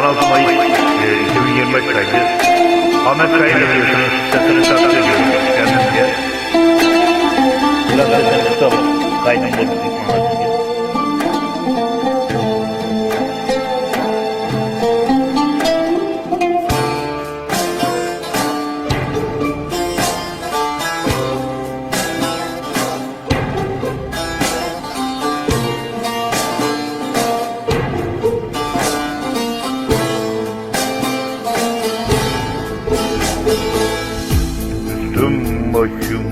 16 Mayıs e, 2025 kaydı. Ahmet Kaya'yla biliyorsunuz sesini takdir ediyorum kendisiye. Biraz sesini tutalım. Kaydın bozuldu. Üstüm başım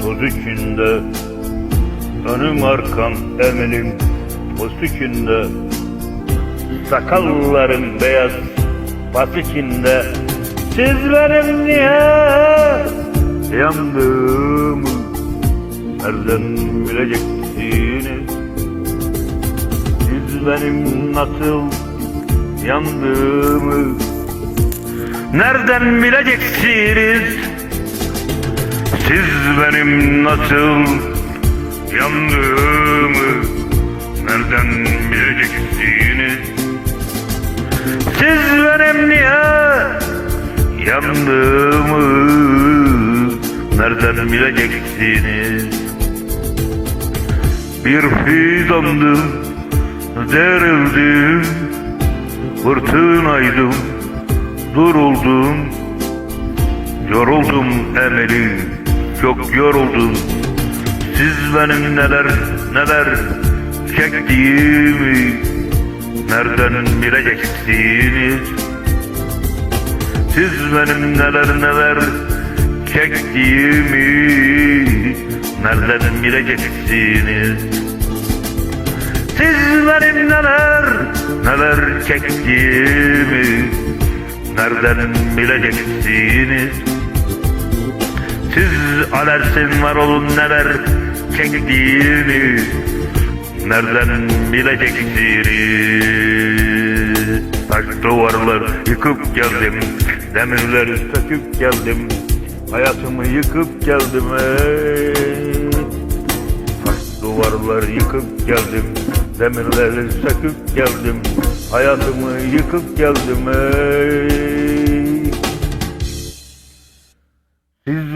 toz içinde Önüm arkam eminim toz içinde. Sakallarım beyaz bas içinde. Siz benim niye yandığımı Nereden bileceksiniz Siz benim nasıl yandığımı Nereden bileceksiniz Siz benim nasıl yandığımı Nereden bileceksiniz? Siz benim niye yandığımı Nereden bileceksiniz? Bir fidandım derildim Fırtınaydım duruldum Yoruldum emeli çok yoruldum. Siz benim neler neler çektiğimi Nereden bileceksiniz Siz benim neler neler çektiğimi Nereden bileceksiniz siz benim neler neler çektiğimi Nereden bileceksiniz Siz alersin var olun neler? Çektiğimi Nereden bileceksiniz Taş duvarlar yıkıp geldim Demirleri söküp geldim. Hayatımı yıkıp geldim ey. Taş duvarlar yıkıp geldim Demirleri söküp geldim. Hayatımı yıkıp geldim ey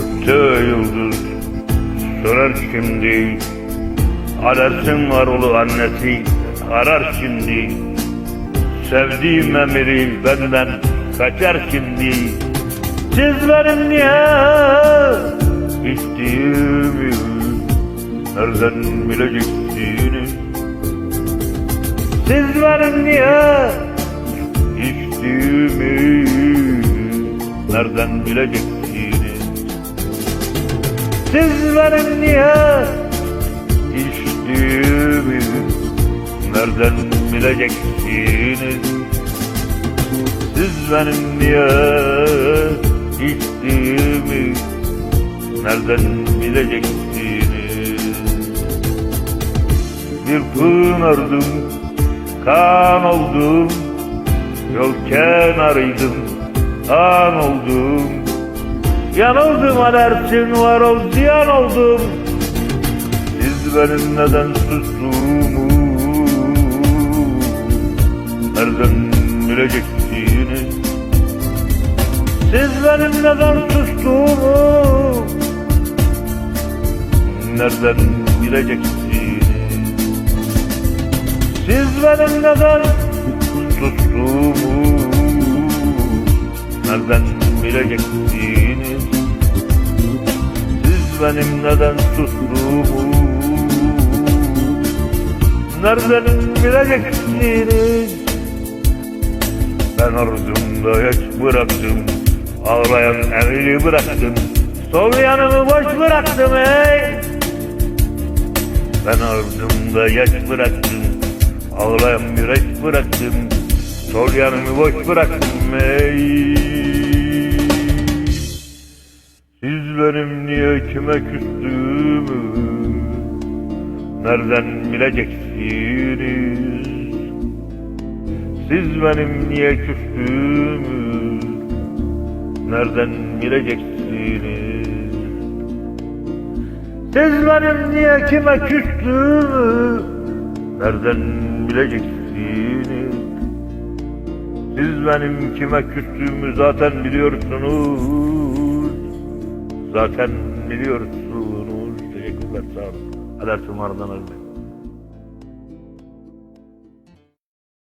Gökte yıldız söner şimdi. Alersin var olu annesi arar şimdi. Sevdiğim emiri benden kaçar şimdi. Siz benim niye içtiğimi Nereden bileceksiniz Siz benim niye içtiğimi Nereden bileceksiniz siz benim niye içtiğimi nereden bileceksiniz? Siz benim niye içtiğimi nereden bileceksiniz? Bir pınardım, kan oldum, yol kenarıydım, an oldum. Yanıldım alersin var ol ziyan oldum. Siz benim neden sustuğumu Nereden bileceksiniz Siz benim neden sustuğumu Nereden bileceksiniz Siz benim neden sustuğumu Nereden bileceksiniz benim neden sustuğumu Nereden bileceksiniz Ben arzumda yaş bıraktım Ağlayan evini bıraktım Sol yanımı boş bıraktım ey. Ben arzumda yaş bıraktım Ağlayan bir bıraktım Sol yanımı boş bıraktım ey benim niye kime küstüğümü? Nereden bileceksiniz? Siz benim niye küstüğümü? Nereden bileceksiniz? Siz benim niye kime küstüğümü? Nereden bileceksiniz? Siz benim kime küstüğümü zaten biliyorsunuz Zaten biliyorsunuz Teşekkürler sağ olun. Hadi Ertuğrul Ardan Ölmek